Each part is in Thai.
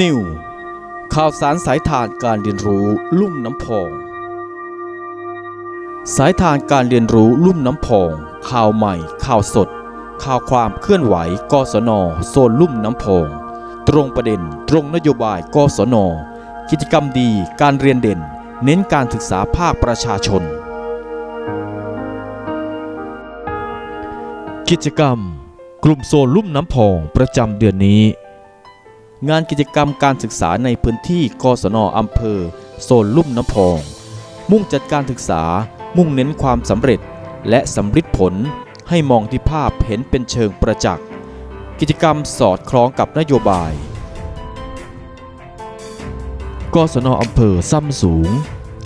นิวข่าวสารสายทานการเรียนรู้ลุ่มน้ำพอง สายทานการเรียนรู้ลุ่มน้ำพอง ข่าวใหม่ ข่าวสด ข่าวความเคลื่อนไหวกศนโซนลุ่มน้ำพอง ตรงประเด็นตรงนโยบายกศนกิจกรรมดีการเรียนเด่น เน้นการศึกษาภาคประชาชน กิจกรรม กลุ่มโซนลุ่มน้ำพองประจำเดือนนี้ งานกิจกรรมการศึกษาในพื้นที่กศนอำเภอ โซนลุ่มน้ำพอง มุ่งจัดการศึกษา มุ่งเน้นความสำเร็จ และสำฤทธิผลให้มองที่ภาพเห็นเป็นเชิงประจักษ์ กิจกรรมสอดคล้องกับนโยบาย กศนอำเภอซ้ำสูง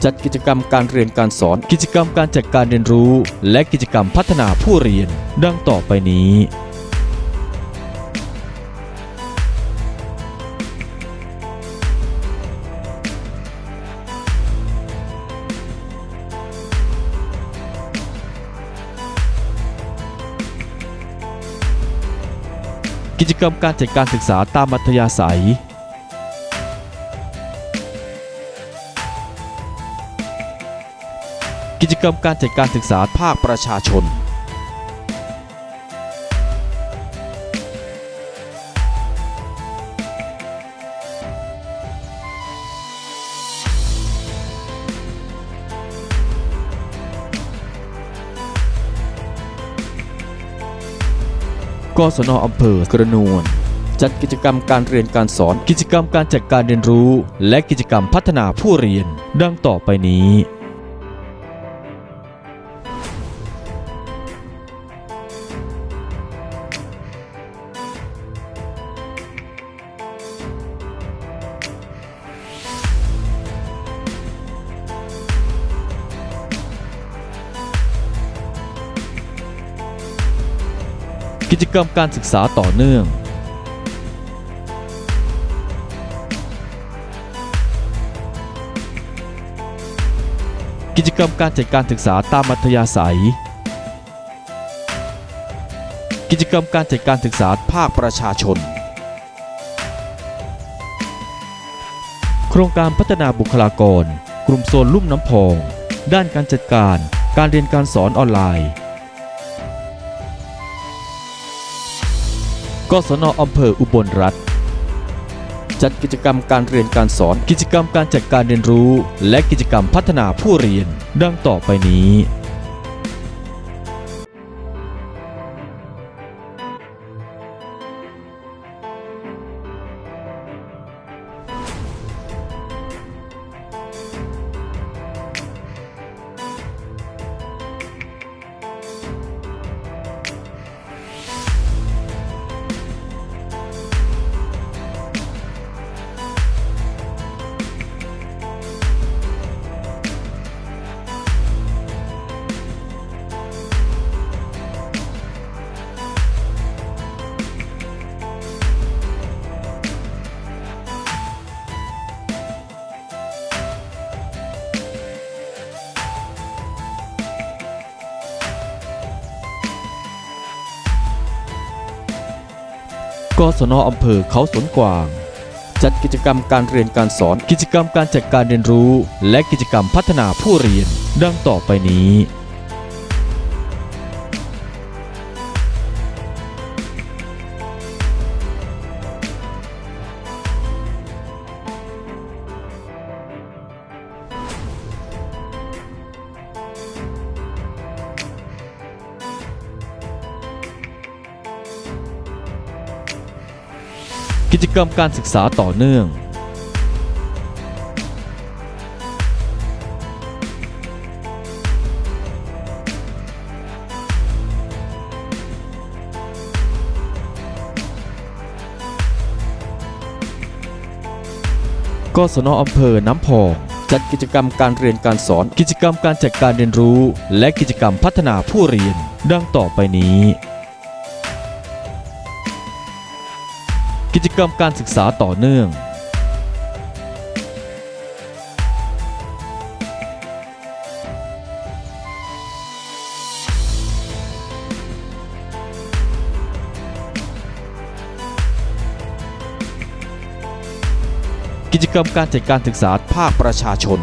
จัดกิจกรรมการเรียนการสอน กิจกรรมการจัดการเรียนรู้ และกิจกรรมพัฒนาผู้เรียน ดังต่อไปนี้ กิจกรรมการจัดการศึกษาตามมัธยาศัย กิจกรรมการจัดการศึกษาภาคประชาชน กศนอำเภอกระนวลจัดกิจกรรมการเรียนการสอน กิจกรรมการจัดการเรียนรู้ และกิจกรรมพัฒนาผู้เรียน ดังต่อไปนี้ กิจกรรมการศึกษาต่อเนื่อง กิจกรรมการจัดการศึกษาตามมัธยาศัย กิจกรรมการจัดการศึกษาภาคประชาชน โครงการพัฒนาบุคลากร กลุ่มโซนลุ่มน้ำพอง ด้านการจัดการ การเรียนการสอนออนไลน์ กศนอำเภออุบลรัฐ จัดกิจกรรมการเรียนการสอน กิจกรรมการจัดการเรียนรู้ และกิจกรรมพัฒนาผู้เรียน ดังต่อไปนี้ กศนอำเภอเขาสวนกวาง จัดกิจกรรมการเรียนการสอน กิจกรรมการจัดการเรียนรู้ และกิจกรรมพัฒนาผู้เรียน ดังต่อไปนี้ กิจกรรมการศึกษาต่อเนื่อง กศนอำเภอ น้ำพอง จัดกิจกรรมการเรียนการสอน กิจกรรมการจัดการเรียนรู้ และกิจกรรมพัฒนาผู้เรียน ดังต่อไปนี้ กิจกรรมการศึกษาต่อเนื่อง กิจกรรมการจัดการศึกษาภาคประชาชน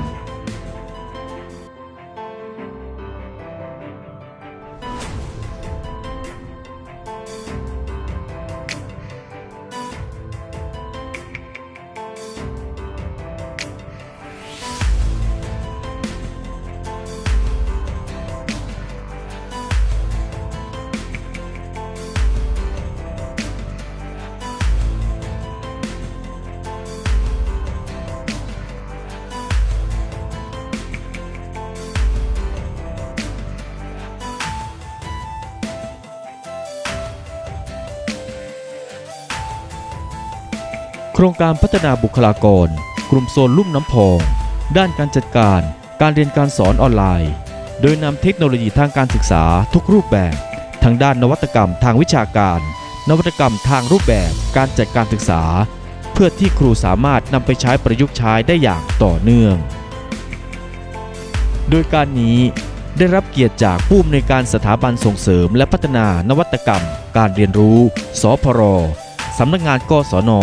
โครงการพัฒนาบุคลากร กลุ่มโซนลุ่มน้ำพอง ด้านการจัดการ การเรียนการสอนออนไลน์ โดยนำเทคโนโลยีทางการศึกษาทุกรูปแบบทั้งด้านนวัตกรรมทางวิชาการ นวัตกรรมทางรูปแบบการจัดการศึกษา เพื่อที่ครูสามารถนำไปใช้ประยุกต์ใช้ได้อย่างต่อเนื่อง โดยการนี้ได้รับเกียรติจากผู้อำนวยการสถาบันส่งเสริม และพัฒนานวัตกรรม การเรียนรู้ สพรสำนักงานกศน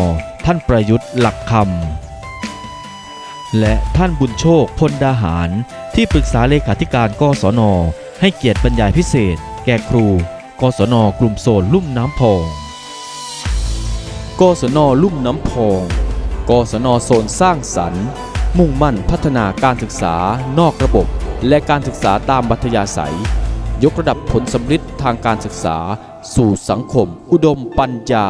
ท่านประยุทธ์หลักคำและท่านบุญโชคพลดาหาร ที่ปรึกษาเลขาธิการกศน ให้เกียรติบรรยายพิเศษ แก่ครู กศนกลุ่มโซนลุ่มน้ำพอง กศนลุ่มน้ำพอง กศนโซนสร้างสรรค์ มุ่งมั่นพัฒนาการศึกษานอกระบบ และการศึกษาตามบัธยาศัย ยกระดับผลสำลิดทางการศึกษา สู่สังคม อุดมปัญญา